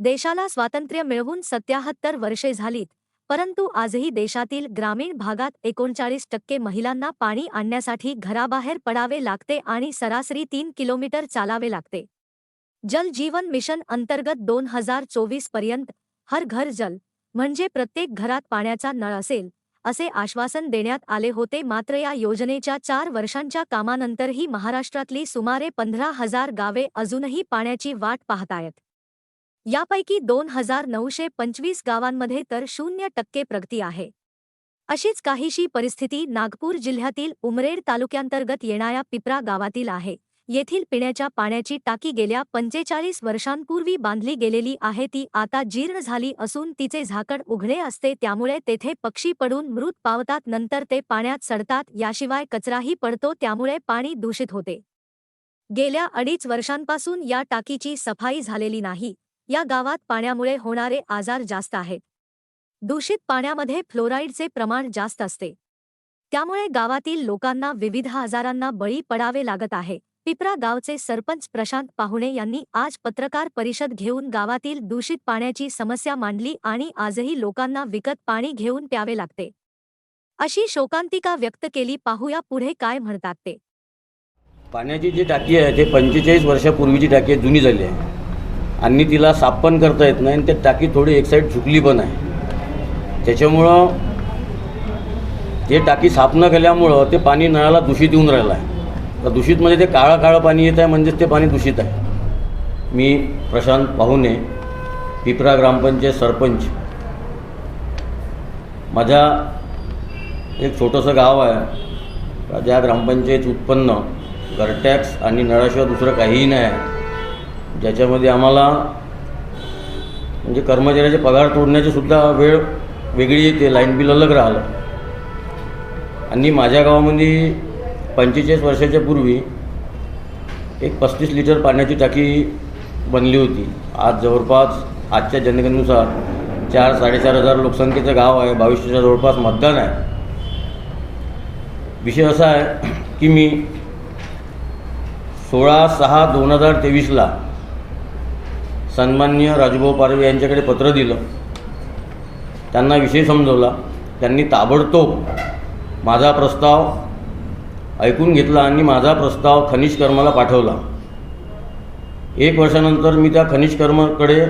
देशाला स्वातंत्र्य मिळवून सत्याहत्तर वर्षे झालीत परंतु आजही देशातील ग्रामीण भागात एकोणचाळीस टक्के महिलांना पाणी आणण्यासाठी घराबाहेर पडावे लागते आणि सरासरी तीन किलोमीटर चालावे लागते. जल जीवन मिशन अंतर्गत दोन हजार चोवीसपर्यंत हर घर जल म्हणजे प्रत्येक घरात पाण्याचा नळ असेल असे आश्वासन देण्यात आले होते. मात्र या योजनेच्या चार वर्षांच्या कामानंतरही महाराष्ट्रातली सुमारे पंधरा हजार गावे अजूनही पाण्याची वाट पाहतायत. यापैकी दोन हजार नऊशे पंचवीस गावांमध्ये तर शून्य टक्के प्रगती आहे. अशीच काहीशी परिस्थिती नागपूर जिल्ह्यातील उमरेड तालुक्यांतर्गत येणाऱ्या पिपरा गावातील आहे. येथील पिण्याच्या पाण्याची टाकी गेल्या पंचेचाळीस वर्षांपूर्वी बांधली गेलेली आहे. ती आता जीर्ण झाली असून तिचे झाकण उघडे असते त्यामुळे तेथे पक्षी पडून मृत पावतात. नंतर ते पाण्यात सडतात याशिवाय कचराही पडतो त्यामुळे पाणी दूषित होते. गेल्या अडीच वर्षांपासून या टाकीची सफाई झालेली नाही. या गावात पाण्यामुळे होणारे आजार जास्त आहेत. दूषित पाण्यामध्ये फ्लोराईडचे प्रमाण जास्त असते. त्यामुळे गावातील लोकांना विविध आजारांना बळी पडावे लागत आहे. पिपरा गावचे सरपंच प्रशांत पाहुणे यांनी आज पत्रकार परिषद घेऊन गावातील दूषित पाण्याची समस्या मांडली आणि आजही लोकांना विकत पाणी घेऊन प्यावे लागते. अशी शोकांतिका व्यक्त केली पाहूया पुढे काय म्हणतात ते. पाण्याची जी टाकी आहे ते पंचेचाळीस वर्षापूर्वीची टाकी जुनी झाली आहे. आणि तिला साफ पण करता येत नाही आणि ते टाकी थोडी एक साईड झुकली पण आहे. त्याच्यामुळं ते टाकी साफ न केल्यामुळं ते पाणी नळाला दूषित येऊन राहिलं आहे. तर दूषितमध्ये म्हणजे ते काळं काळं पाणी येत आहे म्हणजेच ते पाणी दूषित आहे. मी प्रशांत पाहुणे पिपरा ग्रामपंचायत सरपंच. माझ्या एक छोटंसं गाव आहे. ज्या ग्रामपंचायत उत्पन्न घरटॅक्स आणि नळाशिवाय दुसरं काहीही नाही आहे. ज्याच्यामध्ये आम्हाला म्हणजे कर्मचाऱ्याचे पगार तोडण्याची सुद्धा वेळ वेगळी येते लाईन बिल अलग राहिलं. आणि माझ्या गावामध्ये पंचेचाळीस वर्षाच्या पूर्वी एक पस्तीस लिटर पाण्याची टाकी बनली होती. आज जवळपास आजच्या जनगणनेनुसार चार साडेचार हजार लोकसंख्येचं गाव आहे बावीसच्या जवळपास मतदान आहे. विषय असा आहे की मी सोळा सहा दोन हजार तेवीसला सन्मान्य राजभाऊ पारवे यांच्याकडे पत्र दिलं. त्यांना विषय समजवला. त्यांनी ताबडतोब माझा प्रस्ताव ऐकून घेतला आणि माझा प्रस्ताव खनिज कर्माला पाठवला. एक वर्षानंतर मी त्या खनिज कर्माकडे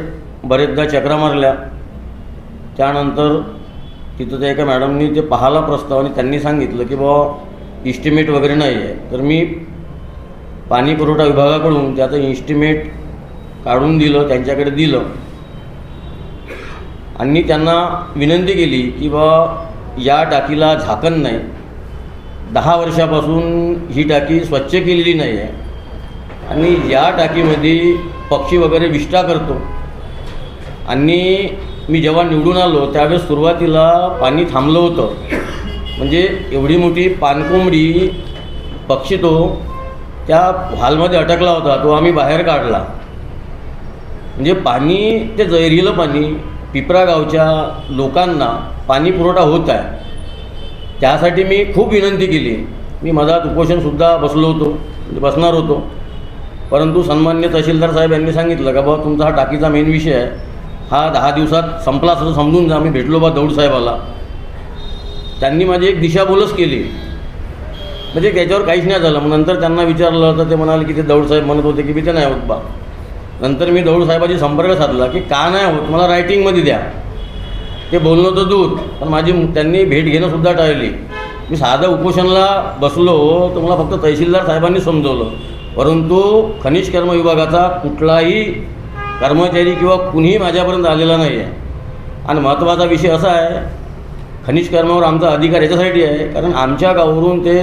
बरेचदा चक्रा मारल्या. त्यानंतर तिथं त्या एका मॅडमनी ते पाहाला प्रस्ताव आणि त्यांनी सांगितलं की बाबा इस्टिमेट वगैरे नाही आहे तर मी पाणी पुरवठा विभागाकडून त्याचं इस्टिमेट काढून दिलं त्यांच्याकडे दिलं. आणि त्यांना विनंती केली की बा या टाकीला झाकण नाही. दहा वर्षापासून ही टाकी स्वच्छ केलेली नाही आहे आणि या टाकीमध्ये पक्षी वगैरे विष्ठा करतो. आणि मी जेव्हा निवडून आलो त्यावेळेस सुरुवातीला पाणी थांबलं होतं. म्हणजे एवढी मोठी पानकोंबडी पक्षी तो त्या व्हालमध्ये अटकला होता तो आम्ही बाहेर काढला. म्हणजे पाणी ते जहिरीलं पाणी पिपरा गावच्या लोकांना पाणी पुरवठा होत आहे. त्यासाठी मी खूप विनंती केली. मी मधात उपोषणसुद्धा बसलो होतो म्हणजे बसणार होतो. परंतु सन्मान्य तहसीलदार साहेब यांनी सांगितलं का बाबा तुमचा हा टाकीचा मेन विषय आहे. हा दहा दिवसात संपला असं समजून जा मी भेटलो बा दौड साहेबाला. त्यांनी माझी एक दिशाभूलच केली. म्हणजे त्याच्यावर काहीच नाही झालं. मग नंतर त्यांना विचारलं तर ते म्हणाले की ते दौडसाहेब म्हणत होते की मी ते नाही होत बा. नंतर मी दौड साहेबाशी संपर्क साधला की का नाही होत? मला रायटिंगमध्ये द्या. ते बोलणं तर दूर पण माझी त्यांनी भेट घेणंसुद्धा टाळली. मी साधं उपोषणला बसलो तर मला फक्त तहसीलदार साहेबांनी समजवलं. परंतु खनिज कर्म विभागाचा कुठलाही कर्मचारी किंवा कुणीही माझ्यापर्यंत आलेला नाही आहे आणि महत्त्वाचा विषय असा आहे खनिज कर्मावर आमचा अधिकार याच्यासाठी आहे कारण आमच्या गावावरून ते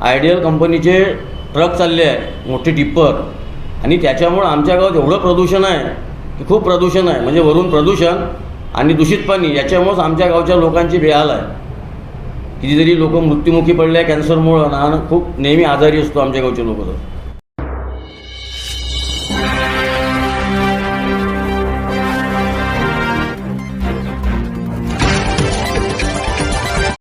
आयडियल कंपनीचे ट्रक चालले आहे मोठे टिप्पर. आणि त्याच्यामुळं आमच्या गावात एवढं प्रदूषण आहे की खूप प्रदूषण आहे. म्हणजे वरून प्रदूषण आणि दूषित पाणी याच्यामुळंच आमच्या गावच्या लोकांची बेहाल आहे. कितीतरी लोक मृत्युमुखी पडले आहे कॅन्सरमुळं ना खूप नेहमी आजारी असतो आमच्या गावचे लोक तर.